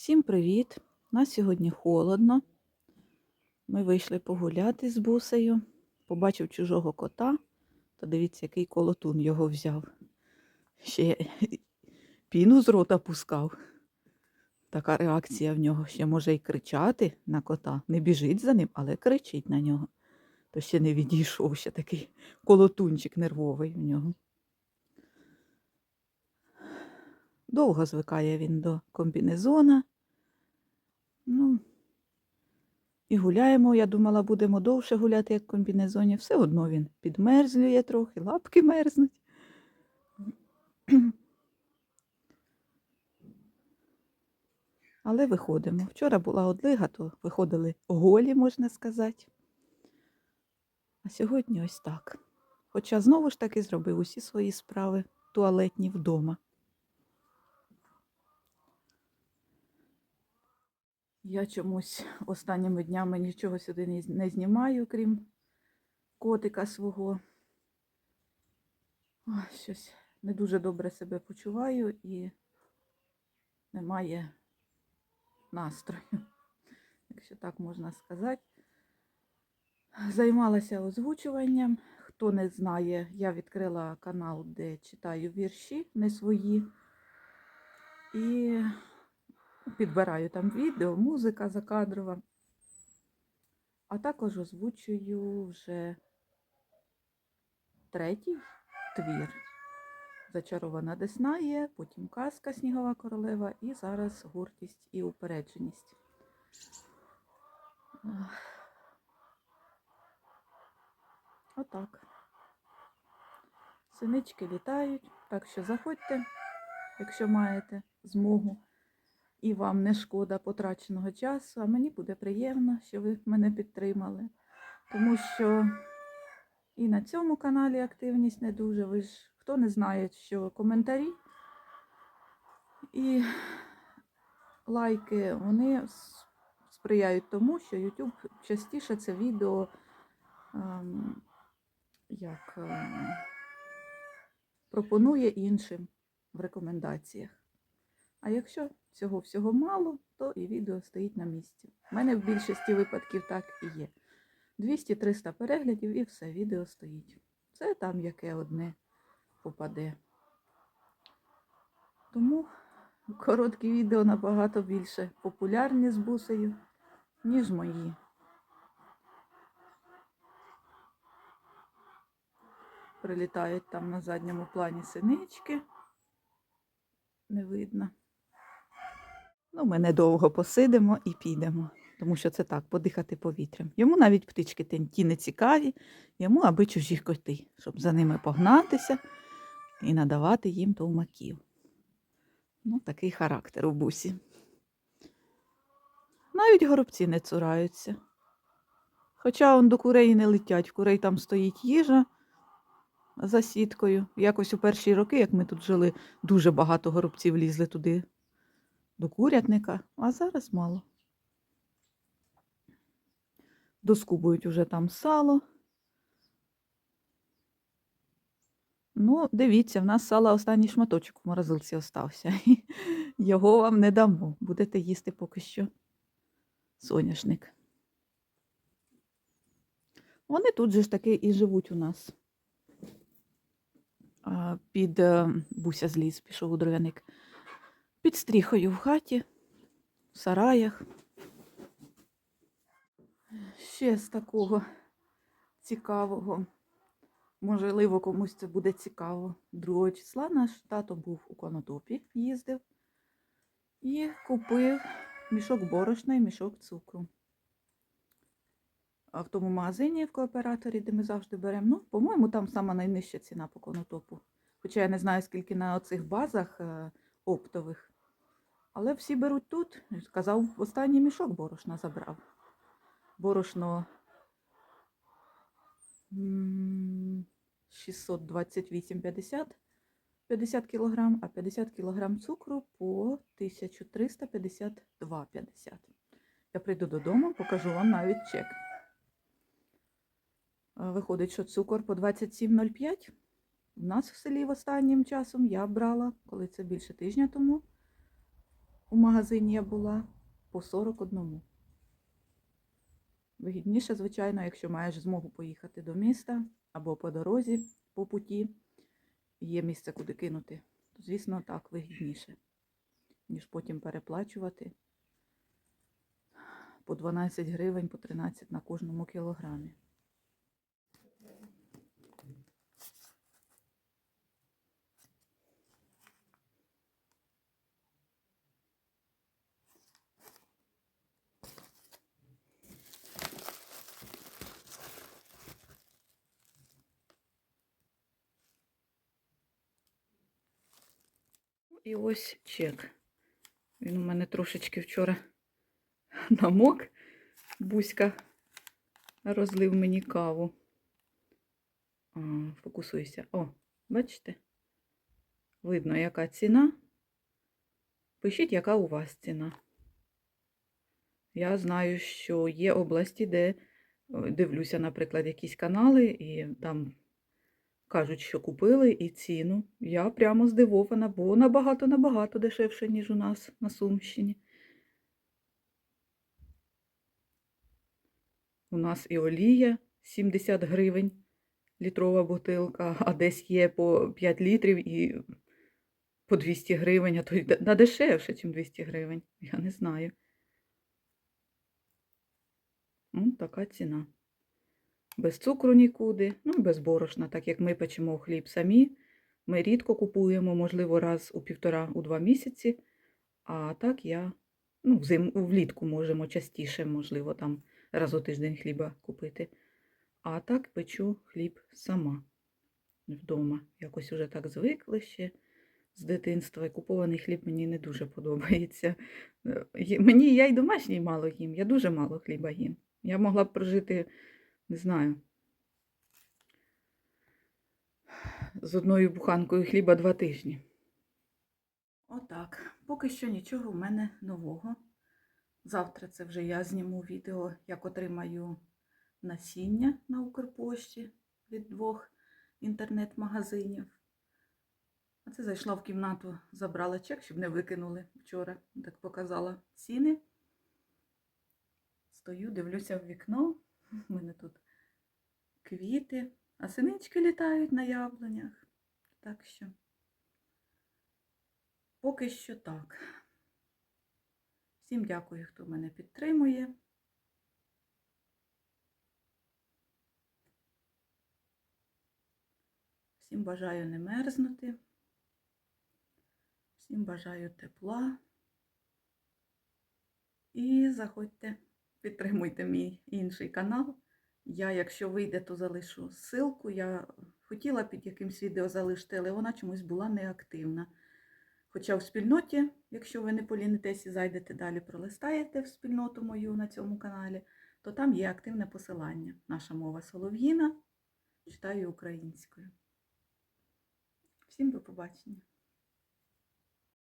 Всім привіт! Нас сьогодні холодно. Ми вийшли погуляти з бусею. Побачив чужого кота, то дивіться, який колотун його взяв. Ще піну з рота пускав. Така реакція в нього ще може й кричати на кота. Не біжить за ним, але кричить на нього. То ще не відійшов, ще такий колотунчик нервовий в нього. Довго звикає він до комбінезона. Ну, і гуляємо. Я думала, будемо довше гуляти, як в комбінезоні. Все одно він підмерзлює трохи, лапки мерзнуть. Але виходимо. Вчора була одлига, то виходили голі, можна сказати. А сьогодні ось так. Хоча знову ж таки зробив усі свої справи туалетні вдома. Я чомусь останніми днями нічого сюди не знімаю, крім котика свого. Ой, щось не дуже добре себе почуваю і немає настрою, якщо так можна сказати. Займалася озвучуванням. Хто не знає, я відкрила канал, де читаю вірші, не свої. І підбираю там відео, музика закадрова. А також озвучую вже третій твір. Зачарована Десна є, потім казка Снігова королева і зараз гордість і упередженість. Отак. Синички літають, так що заходьте, якщо маєте змогу і вам не шкода потраченого часу, а мені буде приємно, що ви мене підтримали. Тому що і на цьому каналі активність не дуже. Ви ж хто не знає, що коментарі і лайки вони сприяють тому, що YouTube частіше це відео ем, як ем, пропонує іншим в рекомендаціях. А якщо цього всього мало, то і відео стоїть на місці. У мене в більшості випадків так і є. 200-300 переглядів і все, відео стоїть. Це там яке одне попаде. Тому короткі відео набагато більше популярні з бусею, ніж мої. Прилітають там на задньому плані синички. Не видно. Ну, ми недовго посидимо і підемо, тому що це так, подихати повітрям. Йому навіть птички ті не цікаві, йому аби чужі коти, щоб за ними погнатися і надавати їм товмаків. Ну, такий характер у бусі. Навіть горобці не цураються. Хоча он до курей не летять, в курей там стоїть їжа за сіткою. Якось у перші роки, як ми тут жили, дуже багато горобців лізли туди до курятника, а зараз мало. Доскубують уже там сало. Ну, дивіться, в нас сала останній шматочок в морозилці остався. Його вам не дамо. Будете їсти поки що соняшник. Вони тут же ж таки і живуть у нас. Під е, буся зліз, пішов у дров'яник. Під стріхою в хаті, в сараях. Ще з такого цікавого. Можливо, комусь це буде цікаво. 2 числа наш тато був у Конотопі, їздив і купив мішок борошна і мішок цукру. А в тому магазині в кооператорі, де ми завжди беремо, ну, по-моєму, там сама найнижча ціна по конотопу. Хоча я не знаю, скільки на оцих базах е, оптових. Але всі беруть тут. Сказав, останній мішок борошна забрав. Борошно м, 628,50 50 кг, а 50 кг цукру по 1352,50. Я прийду додому, покажу вам навіть чек. Е, Виходить, що цукор по 27,05. У нас в селі в останнім часом я брала, коли це більше тижня тому. У магазині я була по 41. Вигідніше, звичайно, якщо маєш змогу поїхати до міста або по дорозі, по путі, є місце, куди кинути, то, звісно, так вигідніше, ніж потім переплачувати по 12 гривень, по 13 на кожному кілограмі. І ось чек. Він у мене трошечки вчора намок. Буська розлив мені каву. Фокусуйся. О, бачите? Видно, яка ціна. Пишіть, яка у вас ціна. Я знаю, що є області, де е, дивлюся, наприклад, якісь канали, і там кажуть, що купили і ціну. Я прямо здивована, бо набагато-набагато дешевше, ніж у нас на Сумщині. У нас і олія 70 гривень літрова бутилка, а десь є по 5 літрів і по 200 гривень, а то й на дешевше, ніж 200 гривень. Я не знаю. Ну, така ціна. Без цукру нікуди, ну і без борошна, так як ми печемо хліб самі. Ми рідко купуємо, можливо, раз у півтора у два місяці. А так я ну, взим, влітку можемо частіше, можливо, там раз у тиждень хліба купити. А так печу хліб сама вдома. Якось уже так звикли ще з дитинства. І купований хліб мені не дуже подобається. Е, Мені я й домашній мало їм, я дуже мало хліба їм. Я могла б прожити, не знаю, з одною буханкою хліба два тижні. Отак. Поки що нічого в мене нового. Завтра це вже я зніму відео, як отримаю насіння на Укрпошті від двох інтернет-магазинів. А це зайшла в кімнату, забрала чек, щоб не викинули вчора. Так показала ціни. Стою, дивлюся в вікно. У мене тут квіти, а синички літають на яблунях. Так що поки що так. Всім дякую, хто мене підтримує. Всім бажаю не мерзнути. Всім бажаю тепла. І заходьте, підтримуйте мій інший канал. Я, якщо вийде, то залишу ссылку. Я хотіла під якимсь відео залишити, але вона чомусь була неактивна. Хоча в спільноті, якщо ви не полінитесь і зайдете далі, пролистаєте в спільноту мою на цьому каналі, то там є активне посилання. Наша мова солов'їна. Читаю українською. Всім до побачення.